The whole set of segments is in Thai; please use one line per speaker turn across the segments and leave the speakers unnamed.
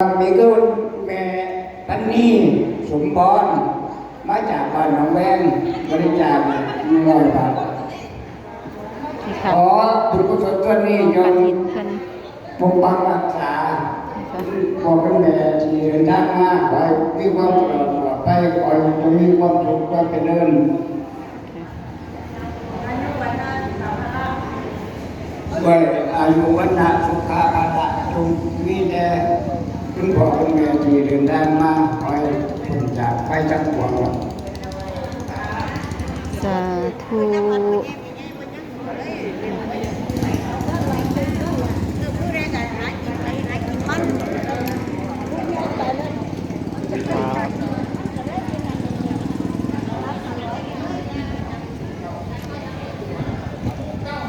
มีก็แม่ปันนี่สมพรมาจากบ้านหนองแวงบริจาคหนึ่งร้อยบาทขอบุญกุศลตัวนี้ย
ระ
ง
ถินเพิ่น
ปกปักรักษาบอกเป็นแม่ที่เดินทางมาขอให้มีความปลอดภัยขอให้จงมีความสุขความเจริญด้วยอายุวันนะสุขภาพ จากไปทั้งปวง
สาธุเ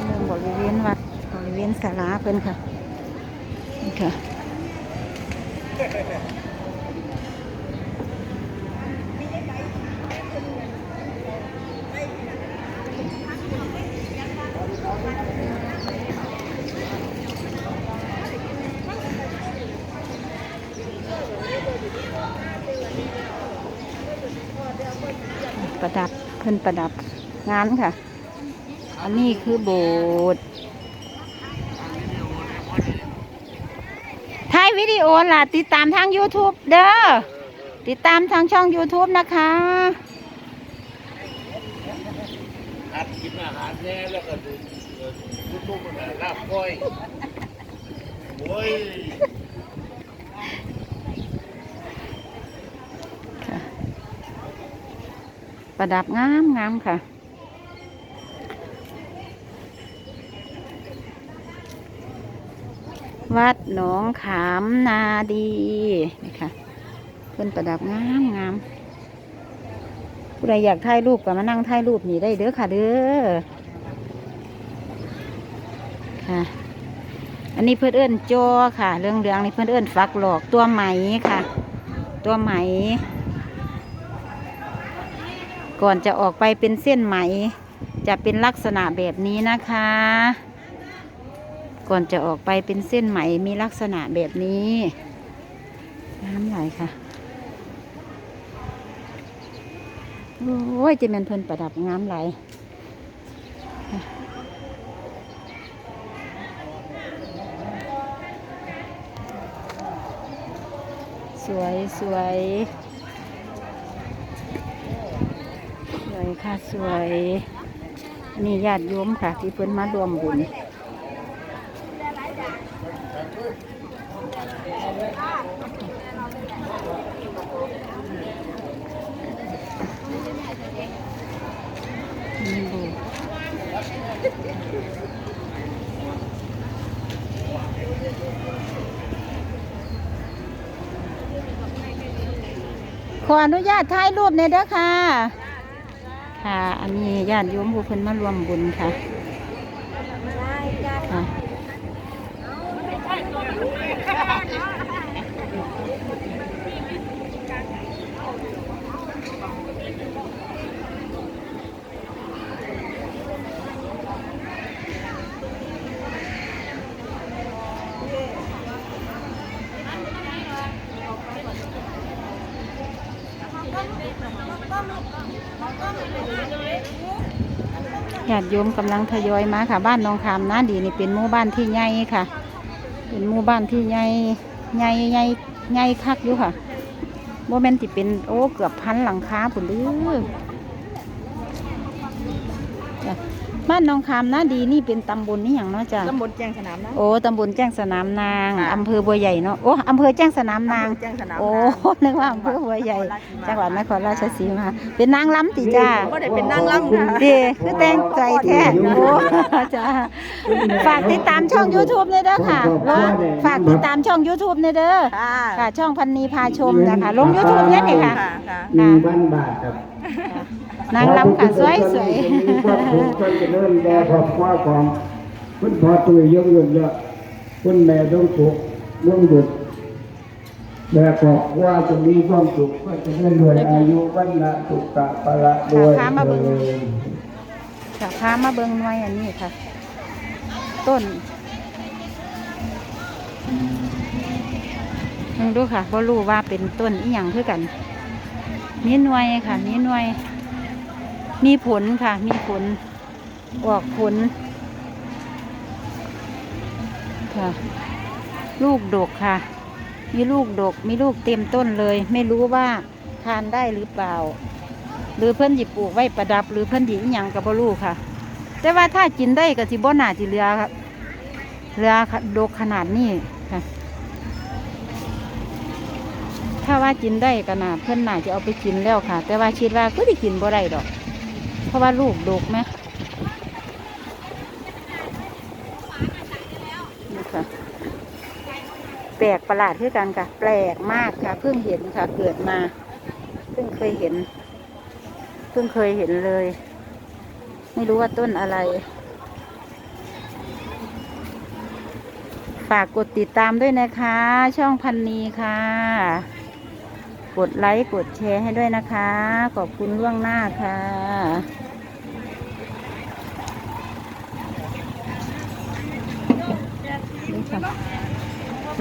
รื่องบริเวณวัดบริเวณศาลาเพิ่นค่ะนี่ค่ะ ประดับเพิ่นประดับงานค่ะ อันนี้คือโบสถ์ถ่ายวิดีโอล่ะ ติดตามทาง YouTube เด้อ ติดตามทางช่อง YouTube นะคะ
หัดกินอาหารแน่แล้วก็ดู ยูทูบมันลาบก้อยโอ้ย
ประดับงามงามค่ะวัดหนองขามนาดีนี่ค่ะเพิ่อนประดับงามงามผู้ใดอยากถ่ายรูปก็มานั่งถ่ายรูปนี่ได้เด้อค่ะเด้อ ค่ะอันนี้เพื่อนเอิ้นจอค่ะเรื่องเรื่องนี้เพื่อนเอิ้นฟักหลอกตัวไหมค่ะ ตัวไหม ก่อนจะออกไปเป็นเส้นไหม จะเป็นลักษณะแบบนี้นะคะ ก่อนจะออกไปเป็นเส้นไหมมีลักษณะแบบนี้น้ำไหลค่ะโอ้ยจะเป็นเพิ่นประดับงามไหล สวยสวยสวยค่ะสวยนี่ญาติโยมค่ะ ที่เพิ่นมารวมบุญนี่โบ ออนุญาตถ่ายรูปในอยเด้อค่ะ ค่ะ อันนี้ญาติโยมผู้เพิ่นมารวมบุญค่ะค่ะ ญาติโยมกำลังทยอยมาค่ะ บ้านนองคามนาดีนี่เป็นหมู่บ้านที่ใหญ่ค่ะ เป็นหมู่บ้านที่ใหญ่ใหญ่ใหญ่ใหญ่คักอยู่ค่ะโมเมนติเป็นโอ้เกือบพันหลังคาผุนดื้อ บ้านหนองคามนาดีนี่เป็นตำบลนี่อย่างเนาะจ้ะ
ตำบลแจ้งสนามนะ
โอ้ตำบลแจ้งสนามนาง
ค่ะ
อำเภอบัวใหญ่เนาะโอ้อำเภอแจ้งสนามนาง
ตำบลแจ้งสนาม
โอ้
นาง
นึกว่าอำเภอบัวใหญ่ จังหวัดนครราชสีมา เป็นนางล้ำติจ้า
ก็ได้เป็นนางรำค่ะ
ดีคือแต่งใจแท้โอ้จ้าฝากติดตามช่อง YouTube เลยเด้อค่ะรถฝากติดตามช่อง YouTube เลยเด้อ
ค่ะ
ค่ะ ช่องพันนีพาชมนะคะ ลง YouTube เนี่ยนี่ค่ะ
ค่ะค่ะ
หนึ่งพันบาทครับ
นางล้ำค่ะสวยสวย
มีความสุขความเจริญแด่ครอบครัวของคุณพ่อตุยยงยุนเยอะคุณแม่ดวงสุขดวงหยุดแม่ครอบครัวจะมีความสุขก็จะได้รวยอายุวันละสุขะปะละด้วย
ค่ะพามาเบิ่ง
เถิด
ค่ะพามาเบิ่งหน่วยอันนี้ค่ะ ต้นมึงดูค่ะบ่รู้ว่าเป็นต้นอีหยังคือกันมีหน่วยค่ะมีหน่วย มีผลค่ะ มีผล ออกผล ค่ะ ลูกดกค่ะ มีลูกดก มีลูกเต็มต้นเลย ไม่รู้ว่าทานได้หรือเปล่า หรือเพื่อนหยิบปลูกไว้ประดับ หรือเพื่อนหยิบยังกับบลูค่ะ แต่ว่าถ้ากินได้ก็สิบ่หนาจิเรือครับเรือดกขนาดนี้ค่ะถ้าว่ากินได้ก็น่าเพื่อนน่าจะเอาไปกินแล้วค่ะ แต่ว่าคิดว่าก็ได้กินบ่ได้ดอก เพราะว่าลูกดกไหมนี่ค่ะ แปลกประหลาดคือกันค่ะ แปลกมากค่ะ เพิ่งเห็นค่ะ เกิดมา เพิ่งเคยเห็น เพิ่งเคยเห็นเลย ไม่รู้ว่าต้นอะไร ฝากกดติดตามด้วยนะคะ ช่องพันนีค่ะ กดไลค์กดแชร์ให้ด้วยนะคะ ขอบคุณล่วงหน้าค่ะนี่ค่ะ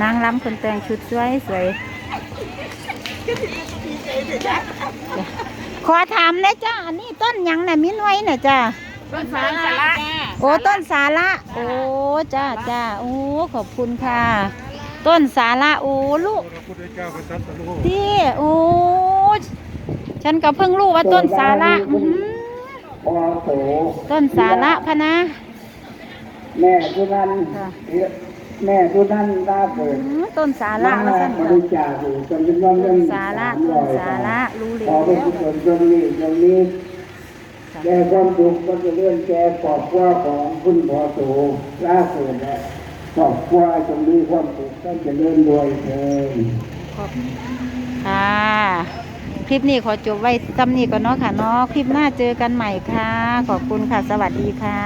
นางล้ำคนแต่งชุดสวยสวยขอถามนะจ้าอันนี้ต้นหยังน่ะมิ้นไว้น่ะจ้า
ต้นสาระ
โอ้ต้นสาระโอ้จ้าจ้าโอ้ขอบคุณค่ะ ต้นสาระโอ้ลูก
พระพุทธเจ้าก็ตรัสรู้
ที่โอ้ฉันก็เพิ่งรู้ว่าต้นสาระอื้อหือ
พอโส
ต้นสาระพะนะ
แม่ทุนั้น
ค่ะ
แม่ทุนั้นลาเปิด
อื้อต้นสาระมาสั่น
บ
ค่ะ
ริจาคอยู่จนเป็นว่า
ต้
เงิ
น
น
สาระ
ม
ต้
ร้
น
อย
สาระรู้แล้
พอ
ว
ไปกุศลตรงนี้ตรงนี้แก่ความสุขก็จะเลื่อนแก่ครอบครัวของคุณพอโสล่าสุดและ ครอบครัวจงมีความสุขก็จะเลื่อนรวยเถิด
ค่ะ คลิปนี้ขอจบไว้ตำนี้ก่อนเนาะค่ะเนาะ คลิปหน้าเจอกันใหม่ค่ะ ขอบคุณค่ะ สวัสดีค่ะ